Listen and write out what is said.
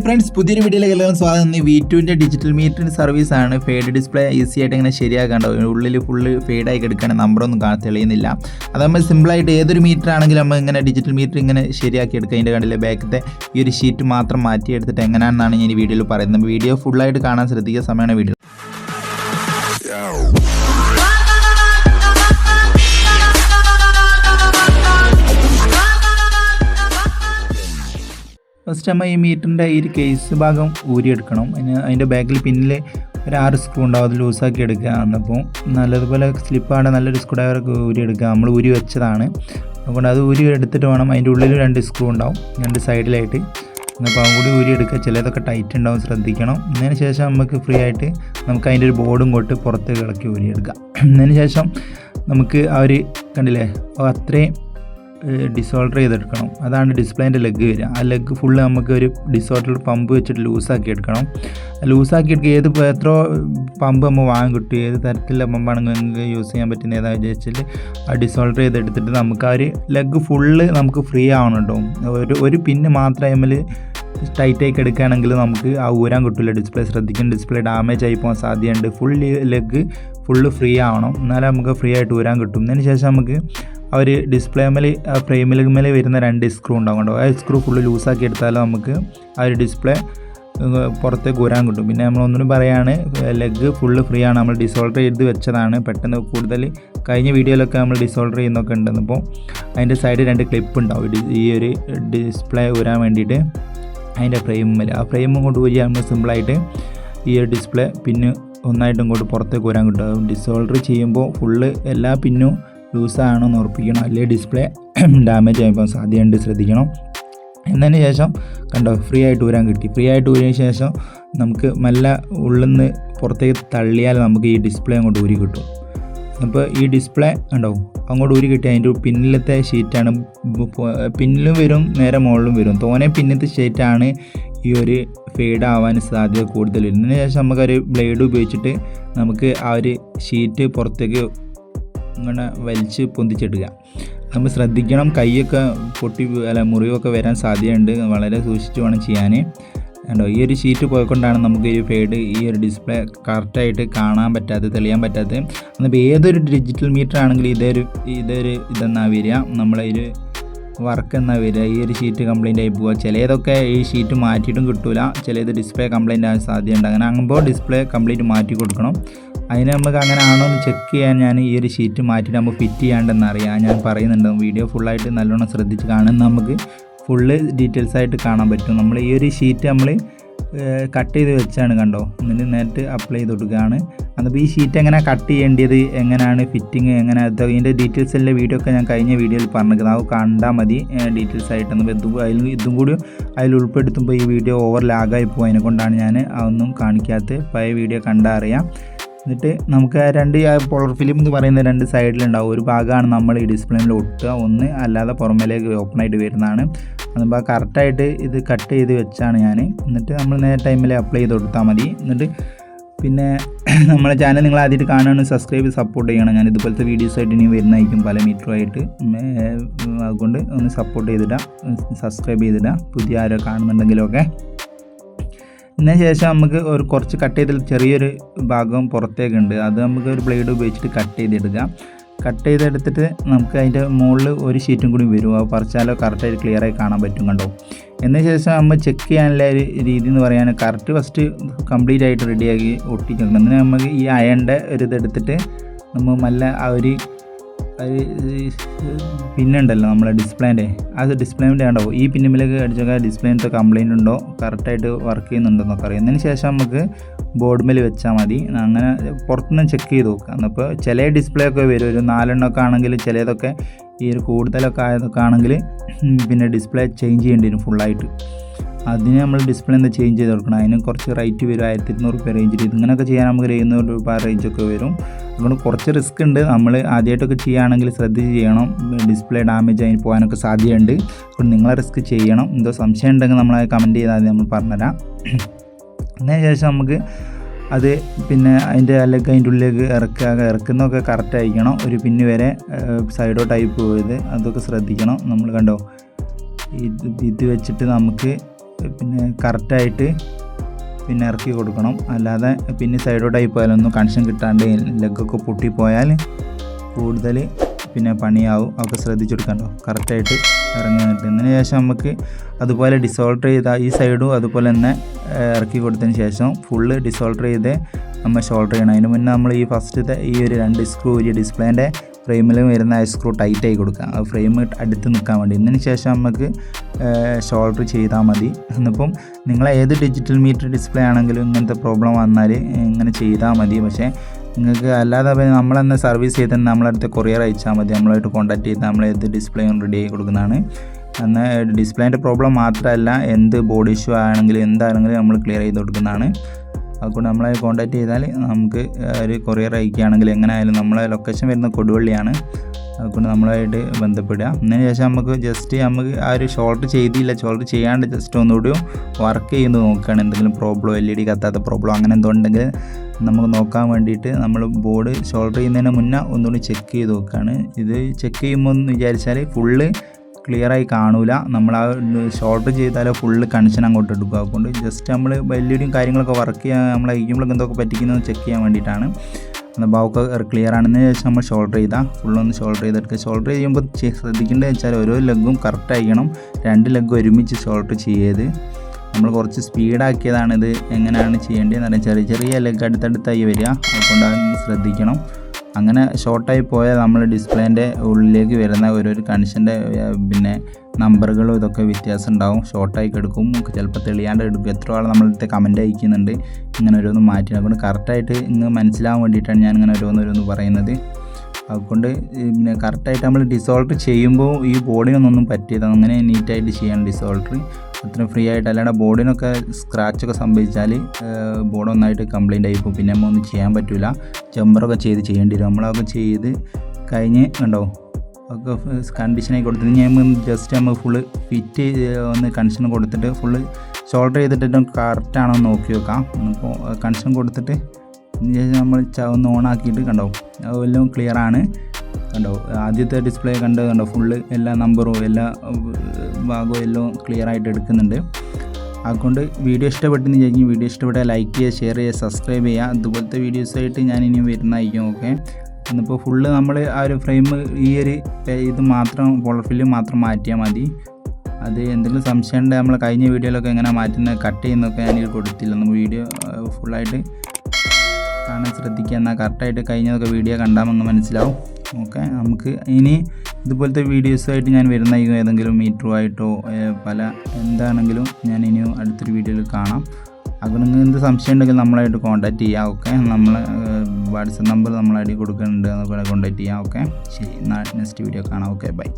Friends പുതിയൊരു വീഡിയോയിലേക്ക് എല്ലാവരും സ്വാഗതം. വി ടുവിന്റെ ഡിജിറ്റൽ മീറ്ററിന്റെ ആണ്. ഫേഡ് ഡിസ്പ്ലേ ഈസി ആയിട്ട് ഇങ്ങനെ ശരിയാക്കാണ്ടോ. ഉള്ളിൽ ഫുള്ള് ഫെയ്ഡായി കിടക്കുകയാണ് നമ്പറൊന്നും കാണാൻ തെളിയുന്നില്ല. അതാകുമ്പോൾ സിമ്പിളായിട്ട് ഏതൊരു മീറ്റർ ആണെങ്കിലും നമ്മൾ ഇങ്ങനെ ഡിജിറ്റൽ മീറ്റർ ഇങ്ങനെ ശരിയാക്കി എടുക്കുക. അതിന്റെ കണ്ടില്ല ബാക്കത്തെ ഈ ഒരു ഷീറ്റ് മാത്രം മാറ്റി എടുത്തിട്ട് എങ്ങനെയാണെന്നാണ് ഞാൻ ഈ വീഡിയോയിൽ പറയുന്നത്. വീഡിയോ ഫുള്ളായിട്ട് കാണാൻ ശ്രദ്ധിക്കുക. സമയമാണ് വീഡിയോ. ഫസ്റ്റ് നമ്മൾ ഈ മീറ്ററിന്റെ ഈ ഒരു കേസ് ഭാഗം ഊരിയെടുക്കണം. അതിന് അതിന്റെ ബാക്കിൽ പിന്നിൽ ഒരു ആറ് സ്ക്രൂ ഉണ്ടാവും. അത് ലൂസാക്കി എടുക്കുക എന്നപ്പോൾ നല്ലതുപോലെ സ്ലിപ്പാണ് നല്ലൊരു സ്ക്രൂ ഡ്രൈവറൊക്കെ ഊരിയെടുക്കുക. നമ്മൾ ഊരി വെച്ചതാണ്. അതുകൊണ്ട് അത് ഊരി എടുത്തിട്ട് വേണം അതിന്റെ ഉള്ളിൽ രണ്ട് സ്ക്രൂ ഉണ്ടാവും. രണ്ട് സൈഡിലായിട്ട് അപ്പോൾ അതും കൂടി ഊരി എടുക്കുക. ചിലതൊക്കെ ടൈറ്റ് ഉണ്ടാവും. ശ്രദ്ധിക്കണം. അതിന് ശേഷം നമുക്ക് ഫ്രീ ആയിട്ട് നമുക്ക് അതിന്റെ ഒരു ബോർഡും കൊട്ട് പുറത്തേക്ക് ഇളക്കി ഊരിയെടുക്കാം അതിന് ശേഷം നമുക്ക് ആ ഒരു കണ്ടില്ലേ? അപ്പോൾ അത്രയും ഡിസോൾഡർ ചെയ്തെടുക്കണം. അതാണ് ഡിസ്പ്ലേന്റെ ലെഗ് വരിക. ആ ലെഗ് ഫുള്ള് നമുക്ക് ഒരു ഡിസോൾഡർ പമ്പ് വെച്ചിട്ട് ലൂസാക്കി എടുക്കണം. ലൂസാക്കി എടുക്കുക. ഏത് എത്ര പമ്പ് നമ്മൾ വാങ്ങി കിട്ടും. ഏത് തരത്തിലുള്ള പമ്പാണ് നിങ്ങൾക്ക് യൂസ് ചെയ്യാൻ പറ്റുന്ന ഏതാ വിചാരിച്ചാൽ ആ ഡിസോൾഡർ ചെയ്തെടുത്തിട്ട് നമുക്ക് ആ ഒരു ലെഗ് ഫുള്ള് നമുക്ക് ഫ്രീ ആവണം കേട്ടോ ഒരു ഒരു പിന്ന് മാത്രം അതിൽ ടൈറ്റായി എടുക്കുകയാണെങ്കിൽ നമുക്ക് ആ ഊരാൻ കിട്ടില്ല ഡിസ്പ്ലേ ശ്രദ്ധിക്കണം. ഡിസ്പ്ലേ ഡാമേജ് ആയി പോകാൻ സാധ്യതയുണ്ട്. ഫുൾ ലെഗ് ഫുള്ള് ഫ്രീ ആവണം. എന്നാലേ നമുക്ക് ഫ്രീ ആയിട്ട് ഊരാൻ കിട്ടും. അതിന് ശേഷം നമുക്ക് ഒരു ഡിസ്പ്ലേ ആ ഫ്രെയിമിൽ മേലെ വരുന്ന രണ്ട് സ്ക്രൂ ഉണ്ടാവും കേട്ടോ ആ സ്ക്രൂ ഫുള്ള് ലൂസാക്കി എടുത്താൽ നമുക്ക് ആ ഒരു ഡിസ്പ്ലേ പുറത്തേക്ക് ഊരാൻ കിട്ടും. പിന്നെ നമ്മൾ ഒന്നും പറയാണ് ലെഗ് ഫുള്ള് ഫ്രീ ആണ്. നമ്മൾ ഡിസോൾഡർ ചെയ്ത് വെച്ചതാണ്. പെട്ടെന്ന് കൂടുതൽ കഴിഞ്ഞ വീഡിയോയിലൊക്കെ നമ്മൾ ഡിസോൾഡർ ചെയ്യുന്നൊക്കെ ഉണ്ടെന്നപ്പോൾ അതിന്റെ സൈഡിൽ രണ്ട് ക്ലിപ്പ് ഉണ്ടാവും. ഈ ഒരു ഡിസ്പ്ലേ ഊരാൻ വേണ്ടിയിട്ട്. അതിന്റെ ഫ്രെയിമിൽ ആ ഫ്രെയിം കൊണ്ട് ഊരി നമ്മൾ സിമ്പിളായിട്ട് ഈ ഒരു ഡിസ്പ്ലേ പിന്നെ ഒന്നായിട്ടും ഇങ്ങോട്ട് പുറത്തേക്ക് വരാൻ കിട്ടും. ഡിസോൾഡർ ചെയ്യുമ്പോൾ ഫുള്ള് എല്ലാ പിന്നും ലൂസാണോ എന്ന് ഉറപ്പിക്കണം. അല്ലെങ്കിൽ ഡിസ്പ്ലേ? ഡാമേജ് ആയപ്പോൾ സാധ്യതയുണ്ട്. ശ്രദ്ധിക്കണം. എന്നതിന് ശേഷം കണ്ടോ ഫ്രീ ആയിട്ട് ഊരാൻ കിട്ടി. ഫ്രീ ആയിട്ട് ഊരിയതിന് ശേഷം നമുക്ക് നല്ല ഉള്ളിൽ നിന്ന് പുറത്തേക്ക് തള്ളിയാൽ നമുക്ക് ഈ ഡിസ്പ്ലേ അങ്ങോട്ട് ഊരി കിട്ടും. അപ്പോൾ ഈ ഡിസ്പ്ലേ ഉണ്ടാവും അങ്ങോട്ട് ഊരി കിട്ടി അതിന്റെ പിന്നിലത്തെ ഷീറ്റാണ് പിന്നിലും വരും നേരെ മുകളിലും വരും. തോനെ പിന്നത്തെ ഷീറ്റാണ് ഈ ഒരു ഫെയ്ഡ് ആവാൻ സാധ്യത കൂടുതൽ. ഇതിന് ശേഷം നമുക്കൊരു ബ്ലേഡ് ഉപയോഗിച്ചിട്ട് നമുക്ക് ആ ഒരു ഷീറ്റ് പുറത്തേക്ക് ഇങ്ങനെ വലിച്ച് പൊന്തിച്ചെടുക്കുക നമ്മൾ ശ്രദ്ധിക്കണം കൈയൊക്കെ പൊട്ടി അല്ല മുറിവൊക്കെ വരാൻ സാധ്യതയുണ്ട്. വളരെ സൂക്ഷിച്ച് വേണം ചെയ്യാൻ. കണ്ടോ ഈ ഒരു ഷീറ്റ് പോയിക്കൊണ്ടാണ് നമുക്ക് ഈ ഫേഡ് ഈ ഒരു ഡിസ്പ്ലേ കറക്റ്റായിട്ട് കാണാൻ പറ്റാത്തത് തെളിയാൻ പറ്റാത്തത്. എന്നിപ്പോൾ ഏതൊരു ഡിജിറ്റൽ മീറ്റർ ആണെങ്കിലും ഇതൊരു ഇതൊരു ഇതെന്നാ വരിക. നമ്മളെ ഒരു വർക്ക് എന്നാ വരിക. ഈ ഒരു ഷീറ്റ് കംപ്ലൈന്റ് ആയി പോവുക. ചിലതൊക്കെ ഈ ഷീറ്റ് മാറ്റിയിട്ടും കിട്ടൂല. ചിലത് ഡിസ്പ്ലേ കംപ്ലൈന്റ് ആകാൻ സാധ്യതയുണ്ട്. അങ്ങനെ ആകുമ്പോൾ ഡിസ്പ്ലേ കംപ്ലീറ്റ് മാറ്റി കൊടുക്കണം. അതിന് നമുക്ക് അങ്ങനെ ആണോ എന്ന് ചെക്ക് ചെയ്യാൻ ഞാൻ ഈ ഒരു ഷീറ്റ് മാറ്റിയിട്ട് നമുക്ക് ഫിറ്റ് ചെയ്യാണ്ടെന്ന് അറിയാം ഞാൻ പറയുന്നുണ്ട്. വീഡിയോ ഫുള്ളായിട്ട് നല്ലോണം ശ്രദ്ധിച്ച് കാണുന്ന നമുക്ക്. ഫുള്ള് ഡീറ്റെയിൽസ് ആയിട്ട് കാണാൻ പറ്റും. നമ്മൾ ഈ ഒരു ഷീറ്റ് നമ്മൾ കട്ട് ചെയ്ത് വെച്ചാണ് കണ്ടോ? എന്നിട്ട് നേരിട്ട് അപ്ലൈ ചെയ്ത് കൊടുക്കുകയാണ്. അപ്പോൾ ഈ ഷീറ്റ് എങ്ങനെ കട്ട് ചെയ്യേണ്ടത്? എങ്ങനെയാണ് ഫിറ്റിങ് എങ്ങനെ? ഇതിന്റെ ഡീറ്റെയിൽസ് എല്ലാം വീഡിയോ ഒക്കെ ഞാൻ കഴിഞ്ഞ വീഡിയോയിൽ പറഞ്ഞിരിക്കുന്നത് അത് കണ്ടാൽ മതി ഡീറ്റെയിൽസ് ആയിട്ട്. ഇതും അതിൽ ഇതും കൂടി അതിൽ ഉൾപ്പെടുത്തുമ്പോൾ ഈ വീഡിയോ ഓവർ ലാഗായി പോകും അതിനെ കൊണ്ടാണ് ഞാൻ അതൊന്നും കാണിക്കാത്തത്. പഴയ വീഡിയോ കണ്ടാൽ അറിയാം. എന്നിട്ട് നമുക്ക് ആ രണ്ട് പോളർ ഫിലിം എന്ന് പറയുന്ന രണ്ട് സൈഡിലുണ്ടാവും. ഒരു ഭാഗമാണ് നമ്മൾ ഈ ഡിസ്പ്ലേയിൽ ഒട്ടുക ഒന്ന് അല്ലാതെ പുറമേലേക്ക് ഓപ്പൺ ആയിട്ട് വരുന്നതാണ്. അതുമ്പോൾ കറക്റ്റായിട്ട് ഇത് കട്ട് ചെയ്ത് വെച്ചാണ് ഞാൻ എന്നിട്ട് നമ്മൾ നേരെ ടൈമിൽ അപ്ലൈ ചെയ്ത് കൊടുത്താൽ മതി. എന്നിട്ട് പിന്നെ നമ്മളെ ചാനൽ നിങ്ങൾ ആദ്യമായിട്ട് കാണുകയാണ് സബ്സ്ക്രൈബ് സപ്പോർട്ട് ചെയ്യണം. ഞാൻ ഇതുപോലത്തെ വീഡിയോസ് ആയിട്ട് ഇനി വരുന്നതായിരിക്കും പല മീറ്ററുമായിട്ട് അതുകൊണ്ട് ഒന്ന് സപ്പോർട്ട് ചെയ്തിടാം സബ്സ്ക്രൈബ് ചെയ്തിടാം പുതിയ ആരോ കാണുന്നുണ്ടെങ്കിലൊക്കെ. ഇതിന് ശേഷം നമുക്ക് ഒരു കുറച്ച് കട്ട് ചെയ്തിൽ ചെറിയൊരു ഭാഗം പുറത്തേക്കുണ്ട് അത് നമുക്ക് ഒരു ബ്ലേഡ് ഉപയോഗിച്ചിട്ട് കട്ട് ചെയ്തെടുക്കാം. കട്ട് ചെയ്തെടുത്തിട്ട് നമുക്ക് അതിന്റെ മുകളിൽ ഒരു ഷീറ്റും കൂടി വരും. അത് പറിച്ചാലോ കറക്റ്റായിട്ട് ക്ലിയർ ആയി കാണാൻ പറ്റും കണ്ടോ? എന്നതിന് ശേഷം നമ്മൾ ചെക്ക് ചെയ്യാനുള്ള ഒരു രീതി എന്ന് പറയാൻ കറക്റ്റ് ഫസ്റ്റ് കംപ്ലീറ്റ് ആയിട്ട് റെഡിയാക്കി ഒട്ടിക്കണം എന്നിട്ട് നമുക്ക് ഈ അയണിന്റെ ഒരു ഇതെടുത്തിട്ട് നമ്മൾ നല്ല ആ ഒരു ഒരു പിന്നുണ്ടല്ലോ നമ്മളെ ഡിസ്പ്ലേന്റെ അത് ഡിസ്പ്ലേന്റെ ആണോ ഈ പിന്നിലേക്ക് അടിച്ചൊക്കെ ഡിസ്പ്ലേന്റെ കംപ്ലൈന്റ് ഉണ്ടോ? കറക്റ്റായിട്ട് വർക്ക് ചെയ്യുന്നുണ്ടോ എന്നൊക്കെ അറിയാം. അതിന് ശേഷം നമുക്ക് ബോർഡ് മേൽ വെച്ചാൽ മതി. അങ്ങനെ പുറത്തുനിന്ന് ചെക്ക് ചെയ്ത് നോക്കാം. എന്നിപ്പോൾ ചില ഡിസ്പ്ലേ ഒക്കെ വരും. ഒരു നാലെണ്ണമൊക്കെ ആണെങ്കിൽ ചിലതൊക്കെ ഈ ഒരു കൂടുതലൊക്കെ ആയതൊക്കെ ആണെങ്കിൽ പിന്നെ ഡിസ്പ്ലേ ചേഞ്ച് ചെയ്യേണ്ടി വരും ഫുള്ളായിട്ട് അതിന് നമ്മൾ ഡിസ്പ്ലേ എന്താ ചേഞ്ച് ചെയ്ത് കൊടുക്കണം. അതിന് കുറച്ച് റേറ്റ് വരും. ആയിരത്തി ഇരുന്നൂറ് രൂപ റേഞ്ചിൽ ഇതിങ്ങനെയൊക്കെ ചെയ്യാൻ നമുക്ക് ഒരു ഇരുന്നൂറ് രൂപ റേഞ്ചൊക്കെ വരും. അതുകൊണ്ട് കുറച്ച് റിസ്ക് ഉണ്ട്. നമ്മൾ ആദ്യമായിട്ടൊക്കെ ചെയ്യുകയാണെങ്കിൽ ശ്രദ്ധിച്ച് ചെയ്യണം. ഡിസ്പ്ലേ ഡാമേജ് ആയി പോകാനൊക്കെ സാധ്യതയുണ്ട്. അതുകൊണ്ട് നിങ്ങളെ റിസ്ക് ചെയ്യണം. എന്തോ സംശയം ഉണ്ടെങ്കിൽ നമ്മളെ കമന്റ് ചെയ്താൽ നമ്മൾ പറഞ്ഞുതരാം. അതിന് ശേഷം നമുക്ക് അത് പിന്നെ അതിന്റെ അല്ലെങ്കിൽ അതിന്റെ ഉള്ളിലേക്ക് ഇറക്കുക. ഇറക്കുന്നതൊക്കെ കറക്റ്റ് ആയിരിക്കണം. ഒരു പിന്നെ വരെ സൈഡോട്ടായി പോയത്. അതൊക്കെ ശ്രദ്ധിക്കണം. നമ്മൾ കണ്ടോ? ഇത് ഇത് വെച്ചിട്ട് നമുക്ക് പിന്നെ കറക്റ്റായിട്ട് പിന്നെ ഇറക്കി കൊടുക്കണം. അല്ലാതെ പിന്നെ സൈഡോട്ടായി പോയാലൊന്നും കണക്ഷൻ കിട്ടാണ്ട് ലെഗൊക്കെ പൊട്ടിപ്പോയാൽ കൂടുതൽ പിന്നെ പണിയാവും. അതൊക്കെ ശ്രദ്ധിച്ചെടുക്കണ്ടോ കറക്റ്റായിട്ട് ഇറങ്ങി വന്നിട്ട്. ഇതിന് ശേഷം നമുക്ക് അതുപോലെ ഡിസോൾട്ടർ ചെയ്ത ഈ സൈഡും അതുപോലെ തന്നെ ഇറക്കി കൊടുത്തതിന് ശേഷം ഫുള്ള് ഡിസോൾട്ടർ ചെയ്ത് നമ്മൾ ഷോൾഡർ ചെയ്യണം. അതിന് മുന്നേ നമ്മൾ ഈ ഫസ്റ്റ് ഈ ഒരു രണ്ട് സ്ക്രൂ ഒരു ഡിസ്പ്ലേന്റെ ഫ്രെയിമിൽ വരുന്ന സ്ക്രൂ ടൈറ്റ് ആയി കൊടുക്കുക. ആ ഫ്രെയിം അടുത്ത് നിൽക്കാൻ വേണ്ടി. ഇതിന് ശേഷം നമുക്ക് ഷോൾഡർ ചെയ്താൽ മതി. എന്നിപ്പം നിങ്ങൾ ഏത് ഡിജിറ്റൽ മീറ്റർ ഡിസ്പ്ലേ ആണെങ്കിലും ഇങ്ങനത്തെ പ്രോബ്ലം വന്നാൽ ഇങ്ങനെ ചെയ്താൽ മതി. പക്ഷേ നിങ്ങൾക്ക് അല്ലാതെ തന്നെ സർവീസ് ചെയ്ത് നമ്മളടുത്ത് കൊറിയർ അയച്ചാൽ മതി. നമ്മളായിട്ട് കോൺടാക്ട് ചെയ്ത് നമ്മൾ ഏത് ഡിസ്പ്ലേയും റെഡി ആയി കൊടുക്കുന്നതാണ്. എന്നാൽ ഡിസ്പ്ലേന്റെ പ്രോബ്ലം മാത്രമല്ല എന്ത് ബോഡി ഇഷ്യൂ ആണെങ്കിലും എന്താണെങ്കിലും നമ്മൾ ക്ലിയർ ചെയ്ത് കൊടുക്കുന്നതാണ്. അതുകൊണ്ട് നമ്മളെ കോൺടാക്ട് ചെയ്താൽ നമുക്ക് ഒരു കൊറിയർ അയക്കുകയാണെങ്കിൽ എങ്ങനെ ആയാലും നമ്മളെ ലൊക്കേഷൻ വരുന്ന കൊടുവള്ളിയാണ്. അതുകൊണ്ട് നമ്മളായിട്ട് ബന്ധപ്പെടുക. അതിന് ശേഷം നമുക്ക് ജസ്റ്റ് നമുക്ക് ആ ഒരു ഷോർട്ട് ചെയ്തില്ല. ഷോർട്ട് ചെയ്യാണ്ട് ജസ്റ്റ് ഒന്നുകൂടി വർക്ക് ചെയ്യുന്നത് നോക്കുകയാണ്. എന്തെങ്കിലും പ്രോബ്ലം എൽ ഇ ഡി കത്താത്ത പ്രോബ്ലം അങ്ങനെ എന്തോ ഉണ്ടെങ്കിൽ നമുക്ക് നോക്കാൻ വേണ്ടിയിട്ട് നമ്മൾ ബോർഡ് ഷോൾഡർ ചെയ്യുന്നതിന് മുന്നേ ഒന്നുകൂടി ചെക്ക് ചെയ്ത് നോക്കുകയാണ്. ഇത് ചെക്ക് ചെയ്യുമ്പോൾ എന്ന് വിചാരിച്ചാൽ ഫുള്ള് ക്ലിയറായി കാണൂല. നമ്മൾ ആ ഷോർട്ട് ചെയ്താൽ ഫുള്ള് കണക്ഷൻ അങ്ങോട്ട് എടുക്കും അതുകൊണ്ട് ജസ്റ്റ് നമ്മൾ വലിയൊരു കാര്യങ്ങളൊക്കെ വർക്ക് ചെയ്യാൻ നമ്മൾ അയക്കുമ്പോഴൊക്കെ എന്തൊക്കെ പറ്റിക്കുന്നത് ചെക്ക് ചെയ്യാൻ വേണ്ടിയിട്ടാണ്. ബാവൊക്കെ ക്ലിയർ ആണെന്ന് ശേഷം നമ്മൾ ഷോൾഡർ ചെയ്താൽ ഫുള്ളൊന്ന് ഷോൾഡർ ചെയ്തെടുക്കുക. ഷോൾഡർ ചെയ്യുമ്പോൾ ശ്രദ്ധിക്കേണ്ടത് വെച്ചാൽ ഓരോ ലെഗും കറക്റ്റ് ആയിക്കണം രണ്ട് ലെഗ് ഒരുമിച്ച് ഷോൾഡർ ചെയ്യരുത്. നമ്മൾ കുറച്ച് സ്പീഡാക്കിയതാണിത് എങ്ങനെയാണ് ചെയ്യേണ്ടതെന്ന് പറഞ്ഞാൽ ചെറിയ ചെറിയ ലെഗ് അടുത്തടുത്തായി വരിക. അതുകൊണ്ട് ശ്രദ്ധിക്കണം. അങ്ങനെ ഷോർട്ടായി പോയാൽ നമ്മൾ ഡിസ്പ്ലേന്റെ ഉള്ളിലേക്ക് വരുന്ന ഒരു കണക്ഷന്റെ പിന്നെ നമ്പറുകളും ഇതൊക്കെ വ്യത്യാസം ഉണ്ടാവും. ഷോർട്ടായി കെടുക്കും. ചിലപ്പോൾ തെളിയാണ്ട് എടുക്കും. എത്ര ആൾ നമ്മളടുത്ത് കമന്റ് അയക്കുന്നുണ്ട്. ഇങ്ങനെ ഓരോന്ന് മാറ്റി അതുകൊണ്ട് കറക്റ്റായിട്ട് ഇങ്ങ് മനസ്സിലാവാൻ വേണ്ടിയിട്ടാണ് ഞാൻ ഇങ്ങനെ ഓരോന്ന് ഓരോന്ന് പറയുന്നത്. അതുകൊണ്ട് പിന്നെ കറക്റ്റായിട്ട് നമ്മൾ ഡിസോൾട്ട് ചെയ്യുമ്പോൾ ഈ ബോഡിനൊന്നും പറ്റിയത്? അങ്ങനെ നീറ്റായിട്ട് ചെയ്യണം ഡിസോൾട്ടർ അത്ര ഫ്രീ ആയിട്ട് അല്ലാണ്ട് ബോർഡിനൊക്കെ സ്ക്രാച്ചൊക്കെ സംഭവിച്ചാൽ ബോർഡ് ഒന്നായിട്ട് ആയി പോകും. പിന്നെ നമ്മൾ ഒന്നും ചെയ്യാൻ പറ്റില്ല ജമ്പറൊക്കെ ചെയ്ത് ചെയ്യേണ്ടി വരും. നമ്മളൊക്കെ ചെയ്ത് കഴിഞ്ഞ് കണ്ടോ? ഒക്കെ കണ്ടീഷനായി കൊടുത്തിട്ട് ഞാൻ ജസ്റ്റ് നമ്മൾ ഫുള്ള് ഫിറ്റ് ഒന്ന് കൺഷൻ കൊടുത്തിട്ട് ഫുള്ള് ഷോൾഡർ ചെയ്തിട്ട് കറക്റ്റാണോ എന്ന് നോക്കി വെക്കാം അപ്പോൾ കണ്ടീഷൻ കൊടുത്തിട്ട് നമ്മൾ ഒന്ന് ഓൺ ആക്കിയിട്ട് കണ്ടോ? എല്ലാം ക്ലിയർ ആണ്. കണ്ടോ? ആദ്യത്തെ ഡിസ്പ്ലേ കണ്ടത് കണ്ടോ? ഫുള്ള് എല്ലാ നമ്പറും എല്ലാ ഭാഗവും എല്ലാം ക്ലിയർ ആയിട്ട് എടുക്കുന്നുണ്ട്. അതുകൊണ്ട് വീഡിയോ ഇഷ്ടപ്പെട്ടെന്ന് വിചാരിക്കും. വീഡിയോ ഇഷ്ടപ്പെട്ടാൽ ലൈക്ക് ചെയ്യുക ഷെയർ ചെയ്യുക സബ്സ്ക്രൈബ് ചെയ്യുക. അതുപോലത്തെ വീഡിയോസായിട്ട് ഞാൻ ഇനി വരുന്നതായിരിക്കും. ഓക്കെ ഇന്നിപ്പോൾ ഫുള്ള് നമ്മൾ ആ ഒരു ഫ്രെയിം ഈ ഒരു ഇത് മാത്രം പോളർ ഫില്ല് മാത്രം മാറ്റിയാൽ മതി. അത് എന്തെങ്കിലും സംശയം ഉണ്ടെങ്കിൽ നമ്മൾ കഴിഞ്ഞ വീഡിയോയിലൊക്കെ എങ്ങനെ മാറ്റുന്നത് കട്ട് ചെയ്യുന്നതൊക്കെ ഞാൻ കൊടുത്തില്ല. നമ്മൾ വീഡിയോ ഫുള്ളായിട്ട് കാണാൻ ശ്രദ്ധിക്കുക. എന്നാൽ കറക്റ്റായിട്ട് കഴിഞ്ഞതൊക്കെ വീഡിയോ കണ്ടാൽ നമുക്ക് മനസ്സിലാവും. ഓക്കെ നമുക്ക് ഇനി ഇതുപോലത്തെ വീഡിയോസുമായിട്ട് ഞാൻ വരുന്നതായിരിക്കും ഏതെങ്കിലും ആയിട്ടോ പല എന്താണെങ്കിലും ഞാൻ ഇനിയും അടുത്തൊരു വീഡിയോയിൽ കാണാം. അപ്പോൾ നിങ്ങൾക്ക് എന്ത് സംശയം ഉണ്ടെങ്കിൽ നമ്മളായിട്ട് കോൺടാക്റ്റ് ചെയ്യാം ഓക്കെ നമ്മൾ വാട്സപ്പ് നമ്പർ നമ്മളായിട്ട് കൊടുക്കുന്നുണ്ട് അതുപോലെ കോൺടാക്റ്റ് ചെയ്യാം ഓക്കെ ശരി നെക്സ്റ്റ് വീഡിയോ കാണാം ഓക്കെ ബൈ